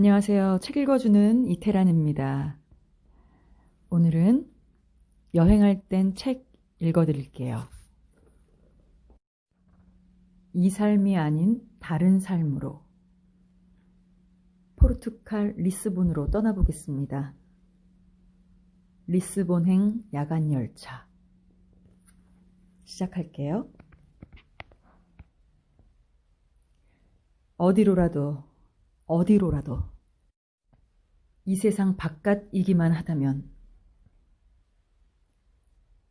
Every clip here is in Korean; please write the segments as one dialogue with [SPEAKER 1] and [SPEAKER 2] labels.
[SPEAKER 1] 안녕하세요. 책 읽어주는 이태란입니다. 오늘은 여행할 땐 책 읽어드릴게요. 이 삶이 아닌 다른 삶으로 포르투갈 리스본으로 떠나보겠습니다. 리스본행 야간 열차 시작할게요. 어디로라도 어디로라도 이 세상 바깥이기만 하다면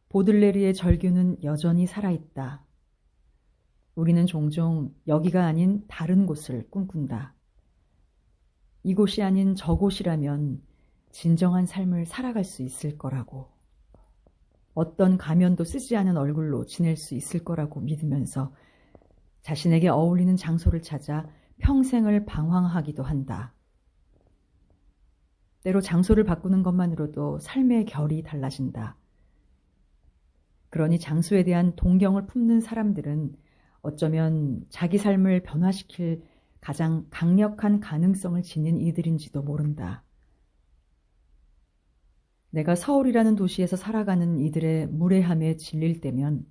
[SPEAKER 1] 보들레리의 절규는 여전히 살아있다. 우리는 종종 여기가 아닌 다른 곳을 꿈꾼다. 이곳이 아닌 저곳이라면 진정한 삶을 살아갈 수 있을 거라고. 어떤 가면도 쓰지 않은 얼굴로 지낼 수 있을 거라고 믿으면서 자신에게 어울리는 장소를 찾아 평생을 방황하기도 한다. 때로 장소를 바꾸는 것만으로도 삶의 결이 달라진다. 그러니 장소에 대한 동경을 품는 사람들은 어쩌면 자기 삶을 변화시킬 가장 강력한 가능성을 지닌 이들인지도 모른다. 내가 서울이라는 도시에서 살아가는 이들의 무례함에 질릴 때면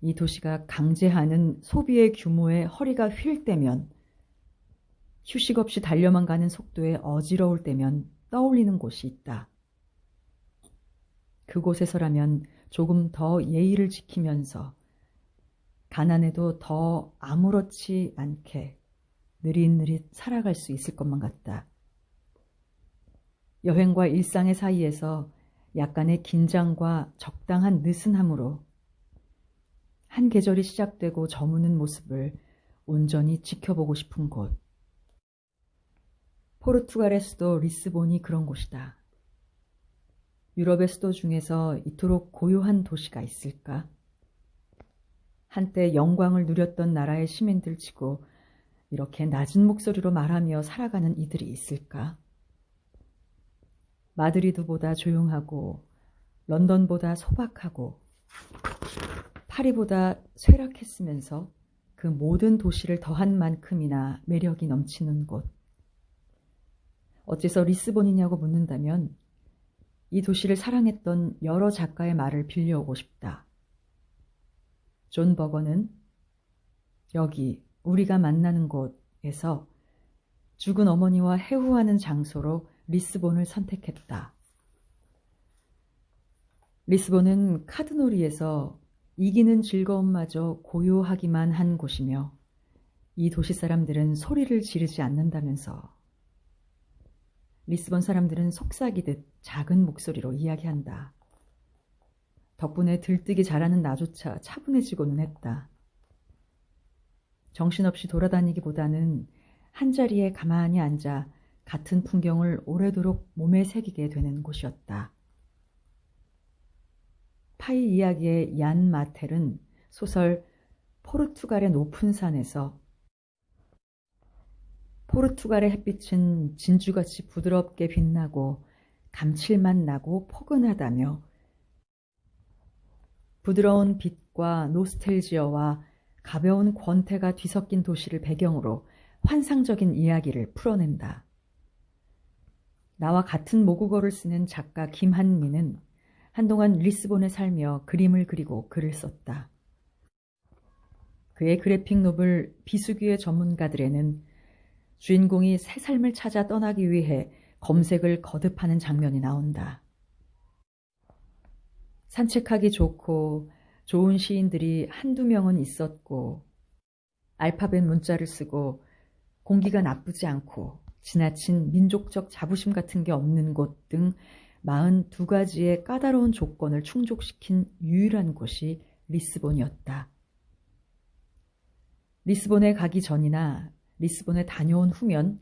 [SPEAKER 1] 이 도시가 강제하는 소비의 규모에 허리가 휠 때면 휴식 없이 달려만 가는 속도에 어지러울 때면 떠올리는 곳이 있다. 그곳에서라면 조금 더 예의를 지키면서 가난해도 더 아무렇지 않게 느릿느릿 살아갈 수 있을 것만 같다. 여행과 일상의 사이에서 약간의 긴장과 적당한 느슨함으로 한 계절이 시작되고 저무는 모습을 온전히 지켜보고 싶은 곳. 포르투갈의 수도 리스본이 그런 곳이다. 유럽의 수도 중에서 이토록 고요한 도시가 있을까? 한때 영광을 누렸던 나라의 시민들 치고 이렇게 낮은 목소리로 말하며 살아가는 이들이 있을까? 마드리드보다 조용하고 런던보다 소박하고 파리보다 쇠락했으면서 그 모든 도시를 더한 만큼이나 매력이 넘치는 곳. 어째서 리스본이냐고 묻는다면 이 도시를 사랑했던 여러 작가의 말을 빌려오고 싶다. 존 버거는 여기 우리가 만나는 곳에서 죽은 어머니와 해후하는 장소로 리스본을 선택했다. 리스본은 카드놀이에서 이기는 즐거움마저 고요하기만 한 곳이며 이 도시 사람들은 소리를 지르지 않는다면서 리스본 사람들은 속삭이듯 작은 목소리로 이야기한다. 덕분에 들뜨기 잘하는 나조차 차분해지고는 했다. 정신없이 돌아다니기보다는 한자리에 가만히 앉아 같은 풍경을 오래도록 몸에 새기게 되는 곳이었다. 파이 이야기의 얀 마텔은 소설 포르투갈의 높은 산에서 포르투갈의 햇빛은 진주같이 부드럽게 빛나고 감칠맛 나고 포근하다며 부드러운 빛과 노스텔지어와 가벼운 권태가 뒤섞인 도시를 배경으로 환상적인 이야기를 풀어낸다. 나와 같은 모국어를 쓰는 작가 김한미는 한동안 리스본에 살며 그림을 그리고 글을 썼다. 그의 그래픽 노블 비수기의 전문가들에는 주인공이 새 삶을 찾아 떠나기 위해 검색을 거듭하는 장면이 나온다. 산책하기 좋고 좋은 시인들이 한두 명은 있었고 알파벳 문자를 쓰고 공기가 나쁘지 않고 지나친 민족적 자부심 같은 게 없는 곳 등 42가지의 까다로운 조건을 충족시킨 유일한 곳이 리스본이었다. 리스본에 가기 전이나 리스본에 다녀온 후면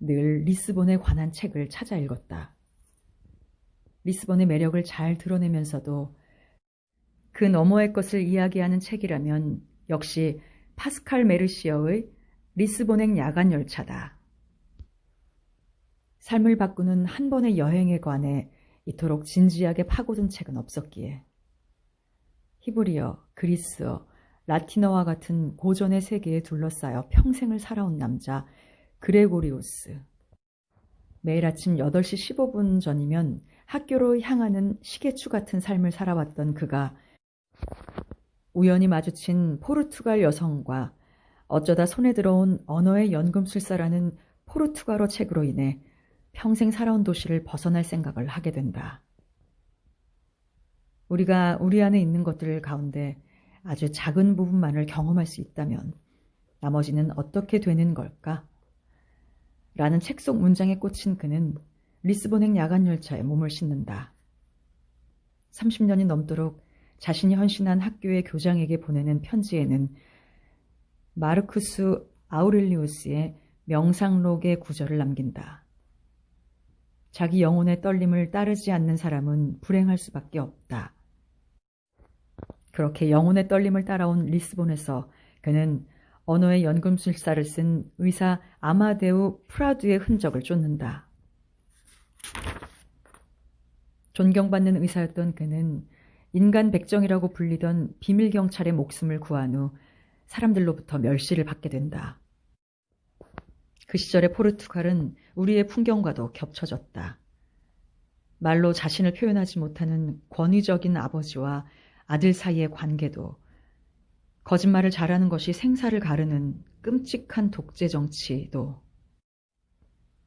[SPEAKER 1] 늘 리스본에 관한 책을 찾아 읽었다. 리스본의 매력을 잘 드러내면서도 그 너머의 것을 이야기하는 책이라면 역시 파스칼 메르시어의 리스본행 야간 열차다. 삶을 바꾸는 한 번의 여행에 관해 이토록 진지하게 파고든 책은 없었기에 히브리어, 그리스어, 라틴어와 같은 고전의 세계에 둘러싸여 평생을 살아온 남자 그레고리우스 매일 아침 8시 15분 전이면 학교로 향하는 시계추 같은 삶을 살아왔던 그가 우연히 마주친 포르투갈 여성과 어쩌다 손에 들어온 언어의 연금술사라는 포르투갈어 책으로 인해 평생 살아온 도시를 벗어날 생각을 하게 된다. 우리가 우리 안에 있는 것들 가운데 아주 작은 부분만을 경험할 수 있다면 나머지는 어떻게 되는 걸까? 라는 책 속 문장에 꽂힌 그는 리스본행 야간 열차에 몸을 싣는다. 30년이 넘도록 자신이 헌신한 학교의 교장에게 보내는 편지에는 마르쿠스 아우렐리우스의 명상록의 구절을 남긴다. 자기 영혼의 떨림을 따르지 않는 사람은 불행할 수밖에 없다. 그렇게 영혼의 떨림을 따라온 리스본에서 그는 언어의 연금술사를 쓴 의사 아마데우 프라두의 흔적을 쫓는다. 존경받는 의사였던 그는 인간 백정이라고 불리던 비밀 경찰의 목숨을 구한 후 사람들로부터 멸시를 받게 된다. 그 시절의 포르투갈은 우리의 풍경과도 겹쳐졌다. 말로 자신을 표현하지 못하는 권위적인 아버지와 아들 사이의 관계도 거짓말을 잘하는 것이 생사를 가르는 끔찍한 독재 정치도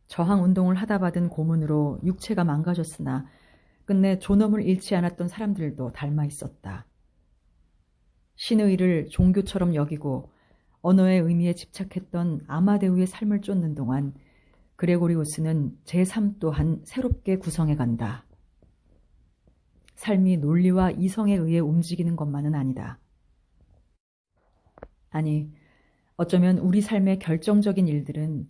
[SPEAKER 1] 저항 운동을 하다 받은 고문으로 육체가 망가졌으나 끝내 존엄을 잃지 않았던 사람들도 닮아 있었다. 신의 일을 종교처럼 여기고 언어의 의미에 집착했던 아마데우의 삶을 쫓는 동안 그레고리우스는 제3 또한 새롭게 구성해 간다. 삶이 논리와 이성에 의해 움직이는 것만은 아니다. 아니, 어쩌면 우리 삶의 결정적인 일들은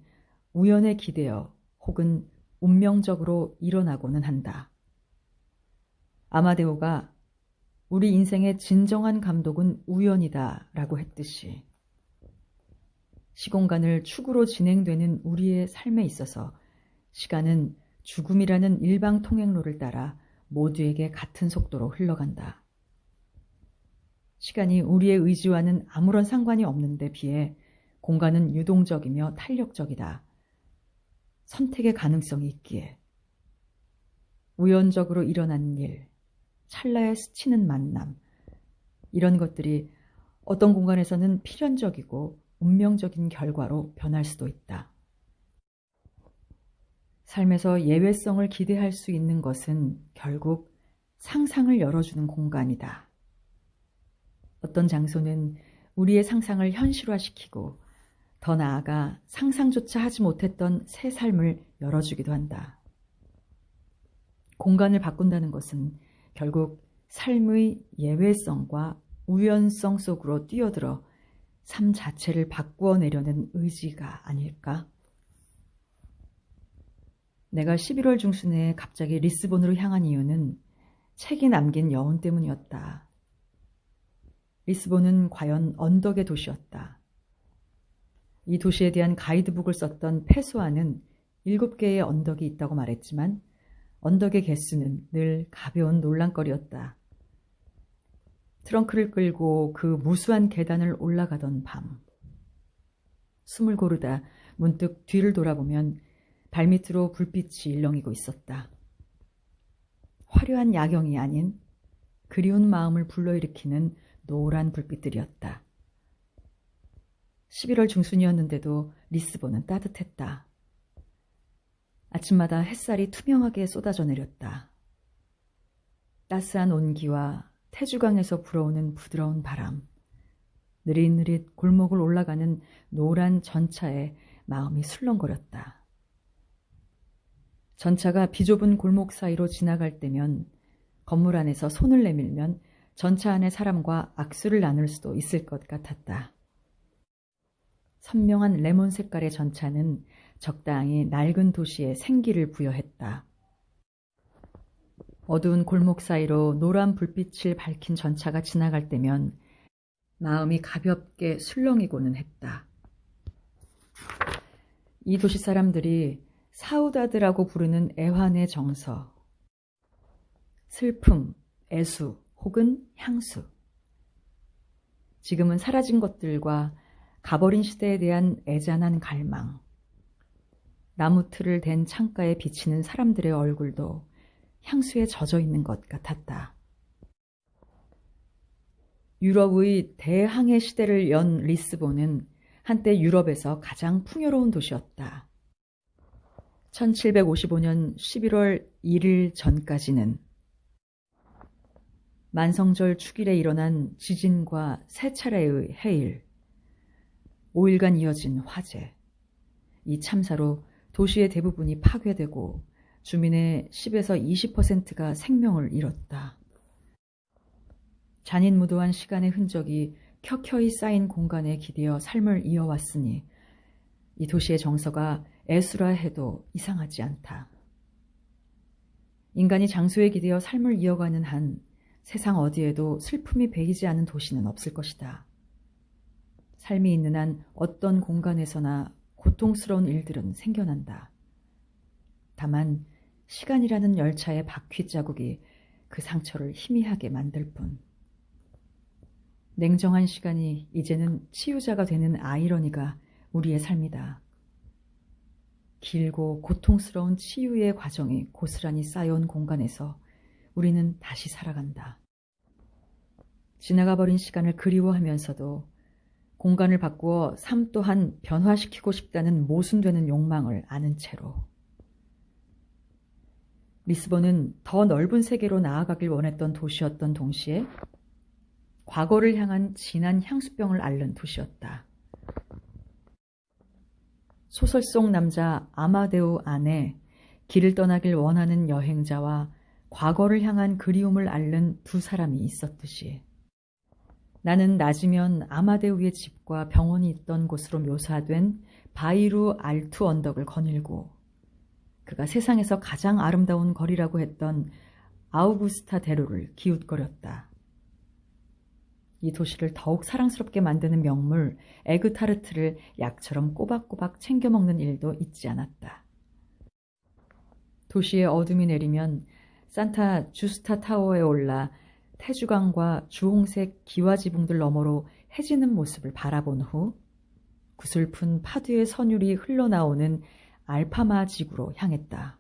[SPEAKER 1] 우연에 기대어 혹은 운명적으로 일어나고는 한다. 아마데오가 우리 인생의 진정한 감독은 우연이다 라고 했듯이 시공간을 축으로 진행되는 우리의 삶에 있어서 시간은 죽음이라는 일방 통행로를 따라 모두에게 같은 속도로 흘러간다. 시간이 우리의 의지와는 아무런 상관이 없는데 비해 공간은 유동적이며 탄력적이다. 선택의 가능성이 있기에 우연적으로 일어난 일, 찰나에 스치는 만남, 이런 것들이 어떤 공간에서는 필연적이고 운명적인 결과로 변할 수도 있다. 삶에서 예외성을 기대할 수 있는 것은 결국 상상을 열어주는 공간이다. 어떤 장소는 우리의 상상을 현실화시키고 더 나아가 상상조차 하지 못했던 새 삶을 열어주기도 한다. 공간을 바꾼다는 것은 결국 삶의 예외성과 우연성 속으로 뛰어들어 삶 자체를 바꾸어 내려는 의지가 아닐까? 내가 11월 중순에 갑자기 리스본으로 향한 이유는 책이 남긴 여운 때문이었다. 리스본은 과연 언덕의 도시였다. 이 도시에 대한 가이드북을 썼던 페소아는 7개의 언덕이 있다고 말했지만 언덕의 개수는 늘 가벼운 논란거리였다. 트렁크를 끌고 그 무수한 계단을 올라가던 밤. 숨을 고르다 문득 뒤를 돌아보면 발밑으로 불빛이 일렁이고 있었다. 화려한 야경이 아닌 그리운 마음을 불러일으키는 노란 불빛들이었다. 11월 중순이었는데도 리스본은 따뜻했다. 아침마다 햇살이 투명하게 쏟아져 내렸다. 따스한 온기와 태주강에서 불어오는 부드러운 바람, 느릿느릿 골목을 올라가는 노란 전차에 마음이 술렁거렸다. 전차가 비좁은 골목 사이로 지나갈 때면 건물 안에서 손을 내밀면 전차 안의 사람과 악수를 나눌 수도 있을 것 같았다. 선명한 레몬 색깔의 전차는 적당히 낡은 도시에 생기를 부여했다. 어두운 골목 사이로 노란 불빛을 밝힌 전차가 지나갈 때면 마음이 가볍게 술렁이고는 했다. 이 도시 사람들이 사우다드라고 부르는 애환의 정서, 슬픔, 애수 혹은 향수. 지금은 사라진 것들과 가버린 시대에 대한 애잔한 갈망, 나무 틀을 댄 창가에 비치는 사람들의 얼굴도 향수에 젖어 있는 것 같았다. 유럽의 대항해 시대를 연 리스본은 한때 유럽에서 가장 풍요로운 도시였다. 1755년 11월 1일 전까지는 만성절 축일에 일어난 지진과 세 차례의 해일, 5일간 이어진 화재, 이 참사로 도시의 대부분이 파괴되고 주민의 10에서 20%가 생명을 잃었다. 잔인무도한 시간의 흔적이 켜켜이 쌓인 공간에 기대어 삶을 이어왔으니 이 도시의 정서가 애수라 해도 이상하지 않다. 인간이 장소에 기대어 삶을 이어가는 한 세상 어디에도 슬픔이 배이지 않은 도시는 없을 것이다. 삶이 있는 한 어떤 공간에서나 고통스러운 일들은 생겨난다. 다만 시간이라는 열차의 바퀴 자국이 그 상처를 희미하게 만들 뿐. 냉정한 시간이 이제는 치유자가 되는 아이러니가 우리의 삶이다. 길고 고통스러운 치유의 과정이 고스란히 쌓여온 공간에서 우리는 다시 살아간다. 지나가 버린 시간을 그리워하면서도 공간을 바꾸어 삶 또한 변화시키고 싶다는 모순되는 욕망을 아는 채로. 리스본은 더 넓은 세계로 나아가길 원했던 도시였던 동시에 과거를 향한 진한 향수병을 앓는 도시였다. 소설 속 남자 아마데우 안에 길을 떠나길 원하는 여행자와 과거를 향한 그리움을 앓는 두 사람이 있었듯이 나는 낮이면 아마데우의 집과 병원이 있던 곳으로 묘사된 바이루 알투 언덕을 거닐고 그가 세상에서 가장 아름다운 거리라고 했던 아우구스타 대로를 기웃거렸다. 이 도시를 더욱 사랑스럽게 만드는 명물 에그타르트를 약처럼 꼬박꼬박 챙겨 먹는 일도 잊지 않았다. 도시의 어둠이 내리면 산타 주스타 타워에 올라 태주강과 주홍색 기와 지붕들 너머로 해지는 모습을 바라본 후 구슬픈 파도의 선율이 흘러나오는 알파마 지구로 향했다.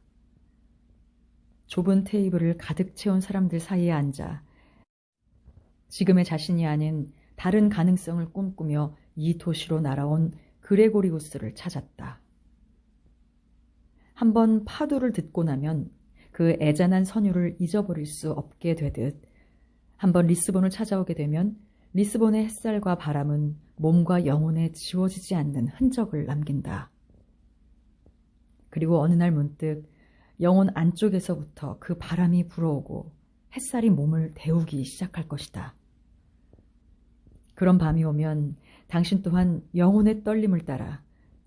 [SPEAKER 1] 좁은 테이블을 가득 채운 사람들 사이에 앉아 지금의 자신이 아닌 다른 가능성을 꿈꾸며 이 도시로 날아온 그레고리우스를 찾았다. 한번 파도를 듣고 나면 그 애잔한 선율을 잊어버릴 수 없게 되듯 한번 리스본을 찾아오게 되면 리스본의 햇살과 바람은 몸과 영혼에 지워지지 않는 흔적을 남긴다. 그리고 어느 날 문득 영혼 안쪽에서부터 그 바람이 불어오고 햇살이 몸을 데우기 시작할 것이다. 그런 밤이 오면 당신 또한 영혼의 떨림을 따라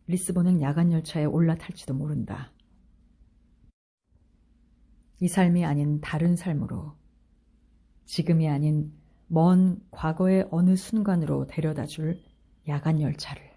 [SPEAKER 1] 리스본행 야간 열차에 올라탈지도 모른다. 이 삶이 아닌 다른 삶으로 지금이 아닌 먼 과거의 어느 순간으로 데려다 줄 야간 열차를